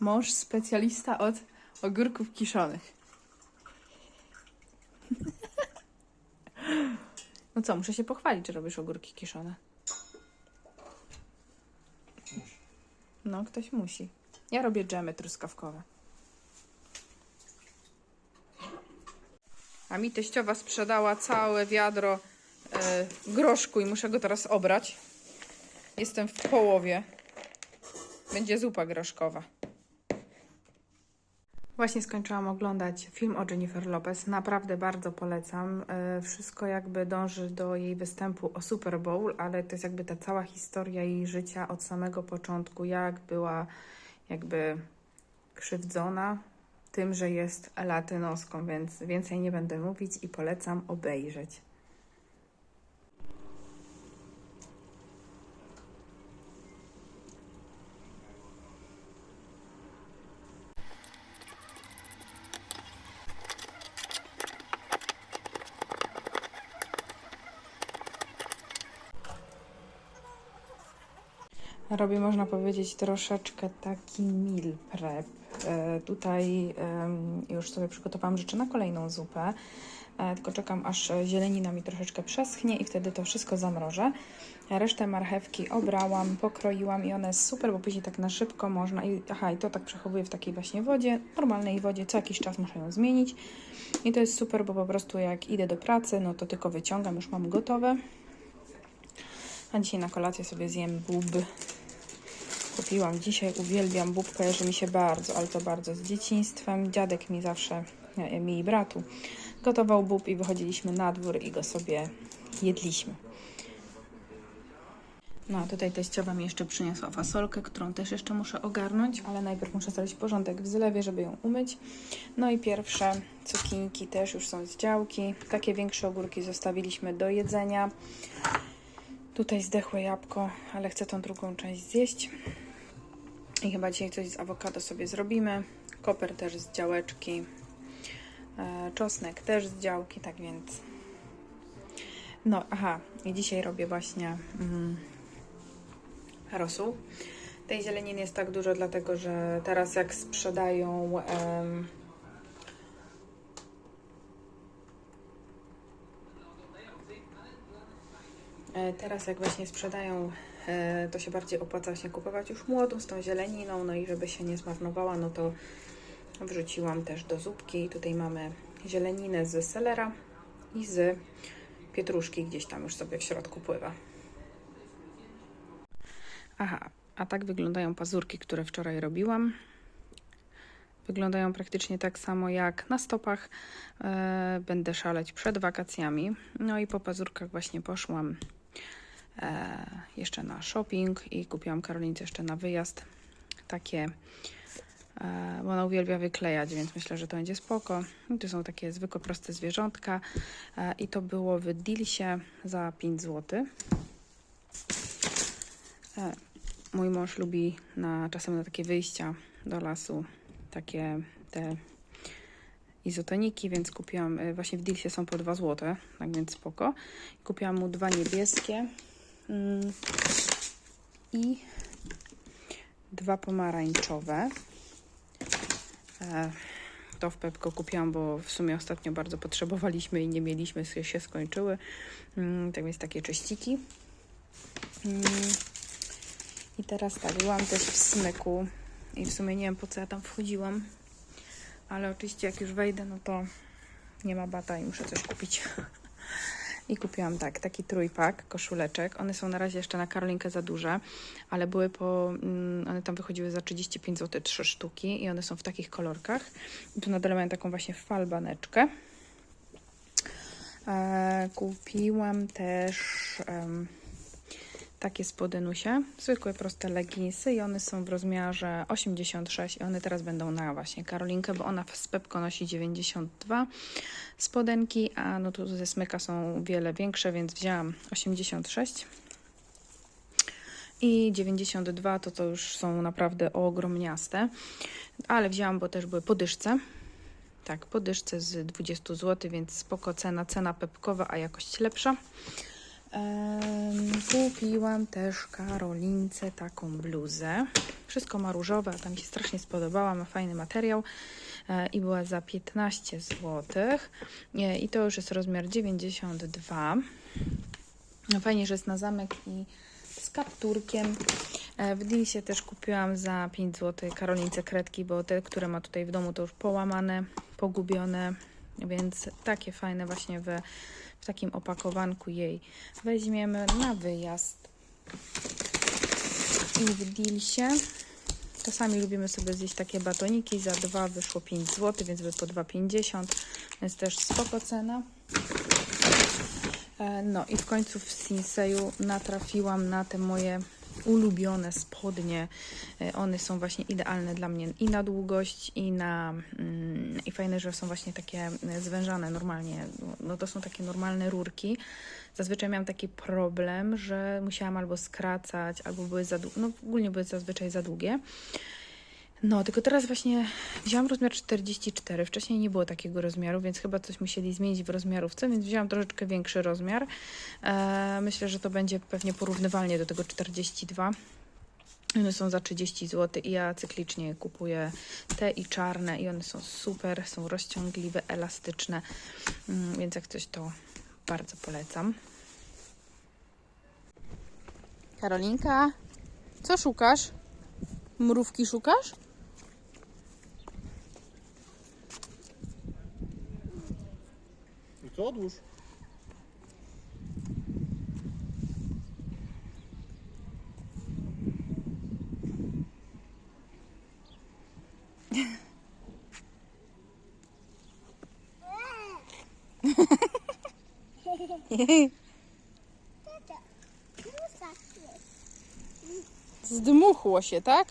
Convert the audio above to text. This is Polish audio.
Mąż specjalista od ogórków kiszonych. No co, muszę się pochwalić, że robisz ogórki kiszone. No, ktoś musi. Ja robię dżemy truskawkowe. A mi teściowa sprzedała całe wiadro e, groszku i muszę go teraz obrać. Jestem w połowie. Będzie zupa groszkowa. Właśnie skończyłam oglądać film o Jennifer Lopez. Naprawdę bardzo polecam. E, Wszystko jakby dąży do jej występu o Super Bowl, ale to jest jakby ta cała historia jej życia od samego początku, jak była jakby krzywdzona tym, że jest latynoską, więc więcej nie będę mówić i polecam obejrzeć. Robię, można powiedzieć, troszeczkę taki meal prep. E, tutaj już sobie przygotowałam rzeczy na kolejną zupę, e, tylko czekam aż zielenina mi troszeczkę przeschnie i wtedy to wszystko zamrożę. Resztę marchewki obrałam, pokroiłam i ona jest super, bo później tak na szybko można. I, aha, i to tak przechowuję w takiej właśnie wodzie, normalnej wodzie, co jakiś czas muszę ją zmienić. I to jest super, bo po prostu jak idę do pracy, no to tylko wyciągam, już mam gotowe. A dzisiaj na kolację sobie zjem bób. Kupiłam dzisiaj, uwielbiam bób, kojarzy mi się bardzo, ale to bardzo z dzieciństwem. Dziadek mi zawsze, e, mi i bratu, gotował bób i wychodziliśmy na dwór i go sobie jedliśmy. No a tutaj teściowa mi jeszcze przyniosła fasolkę, którą też jeszcze muszę ogarnąć, ale najpierw muszę zrobić porządek w zlewie, żeby ją umyć. No i pierwsze cukinki też już są z działki. Takie większe ogórki zostawiliśmy do jedzenia. Tutaj zdechłe jabłko, ale chcę tą drugą część zjeść. I chyba dzisiaj coś z awokado sobie zrobimy. Koper też z działeczki. E, czosnek też z działki, tak więc. No, aha, i dzisiaj robię właśnie mm, rosół. Tej zieleniny jest tak dużo, dlatego że teraz jak sprzedają. em, E, Teraz jak właśnie sprzedają, to się bardziej opłaca właśnie kupować już młodą z tą zieleniną, no i żeby się nie zmarnowała, no to wrzuciłam też do zupki. Tutaj mamy zieleninę z selera i z pietruszki, gdzieś tam już sobie w środku pływa. Aha, a tak wyglądają pazurki, które wczoraj robiłam. Wyglądają praktycznie tak samo jak na stopach. E, będę szaleć przed wakacjami. No i po pazurkach właśnie poszłam e, jeszcze na shopping i kupiłam Karolince jeszcze na wyjazd takie, e, bo ona uwielbia wyklejać, więc myślę, że to będzie spoko. To są takie zwykłe, proste zwierzątka e, i to było w Dilsie za 5 zł. E, mój mąż lubi na, czasem na takie wyjścia do lasu takie te izotoniki, więc kupiłam, właśnie w Dilsie są po 2 zł, tak więc spoko. Kupiłam mu dwa niebieskie i dwa pomarańczowe. E, to w Pepko kupiłam, bo w sumie ostatnio bardzo potrzebowaliśmy i nie mieliśmy, się skończyły. Mm, tak więc takie czyściki. Mm, I teraz tak, byłam też w smyku i w sumie nie wiem po co ja tam wchodziłam, ale oczywiście jak już wejdę, no to nie ma bata i muszę coś kupić. I kupiłam tak, taki trójpak koszuleczek. One są na razie jeszcze na Karolinkę za duże, ale były po, mm, one tam wychodziły za 35 zł trzy sztuki i one są w takich kolorkach. I tu na dole mają taką właśnie falbaneczkę. E, kupiłam też em, takie spodenusie, zwykłe proste leginsy i one są w rozmiarze 86 i one teraz będą na właśnie Karolinkę, bo ona z Pepko nosi 92 spodenki, a no tu ze smyka są wiele większe, więc wzięłam 86 i 92 to to już są naprawdę ogromniaste, ale wzięłam, bo też były podyszce. Tak, podyszce z 20 zł, więc spoko cena, cena pepkowa, a jakość lepsza. Kupiłam też Karolince taką bluzę. Wszystko ma różowe, a ta mi się strasznie spodobała, ma fajny materiał e, i była za 15 zł. E, I to już jest rozmiar 92. No Fajnie, że jest na zamek i z kapturkiem. E, W Dilsie też kupiłam za 5 zł Karolince kredki, bo te, które ma tutaj w domu, to już połamane, pogubione, więc takie fajne właśnie w, w takim opakowanku jej weźmiemy na wyjazd. I w Dilsie czasami lubimy sobie zjeść takie batoniki, za dwa wyszło 5 zł, więc by po 2,50, więc też spoko cena. E, No i w końcu w Sinseju natrafiłam na te moje ulubione spodnie. E, One są właśnie idealne dla mnie i na długość, i na mm, i fajne, że są właśnie takie e, zwężane normalnie. No to są takie normalne rurki. Zazwyczaj miałam taki problem, że musiałam albo skracać, albo były za długie. No ogólnie były zazwyczaj za długie. No, tylko teraz właśnie wziąłam rozmiar 44. Wcześniej nie było takiego rozmiaru, więc chyba coś musieli zmienić w rozmiarówce, więc wzięłam troszeczkę większy rozmiar. E, myślę, że to będzie pewnie porównywalnie do tego 42. One są za 30 zł i ja cyklicznie kupuję te i czarne i one są super, są rozciągliwe, elastyczne, Mm, więc jak coś to bardzo polecam. Karolinka, co szukasz? Mrówki szukasz? Co odłóż? Zdmuchło się, tak?